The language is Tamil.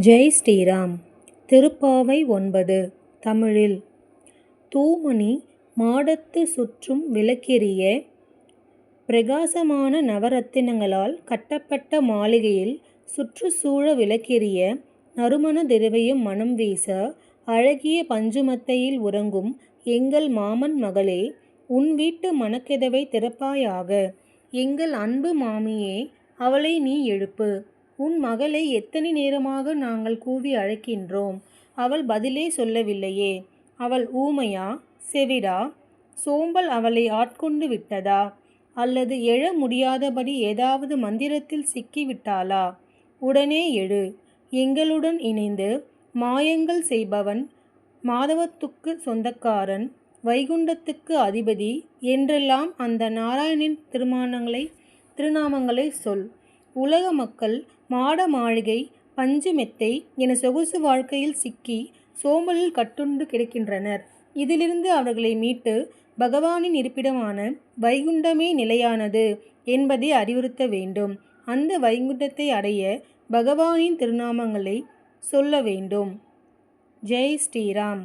ஜெய் ஸ்ரீராம் திருப்பாவை ஒன்பது தமிழில் தூமணி மாடத்து சுற்றும் விளக்கெரிய பிரகாசமான நவரத்தினங்களால் கட்டப்பட்ட மாளிகையில் சுற்றுச்சூழ விளக்கெரிய நறுமண திரவியம் மணம் வீச அழகிய பஞ்சுமத்தையில் உறங்கும் எங்கள் மாமன் மகளே உன் வீட்டு மணக்கெதவை திறப்பாயாக. எங்கள் அன்பு மாமியே அவளை நீ எழுப்பு. உன் மகளை எத்தனை நேரமாக நாங்கள் கூவி அழைக்கின்றோம் அவள் பதிலே சொல்லவில்லையே. அவள் ஊமையா? செவிடா? சோம்பல் அவளை ஆட்கொண்டு விட்டதா? அல்லது எழ முடியாதபடி ஏதாவது மந்திரத்தில் சிக்கிவிட்டாளா உடனே எழு. எங்களுடன் இணைந்து மாயங்கள் செய்பவன் மாதவத்துக்கு சொந்தக்காரன் வைகுண்டத்துக்கு அதிபதி என்றெல்லாம் அந்த நாராயணனின் திருநாமங்களை சொல். உலக மக்கள் மாட மாளிகை பஞ்சு மெத்தை என சொகுசு வாழ்க்கையில் சிக்கி சோம்பலில் கட்டுண்டு கிடக்கின்றனர். இதிலிருந்து அவர்களை மீட்டு பகவானின் இருப்பிடமான வைகுண்டமே நிலையானது என்பதை அறிவுறுத்த வேண்டும். அந்த வைகுண்டத்தை அடைய பகவானின் திருநாமங்களை சொல்ல வேண்டும். ஜெய் ஸ்ரீராம்.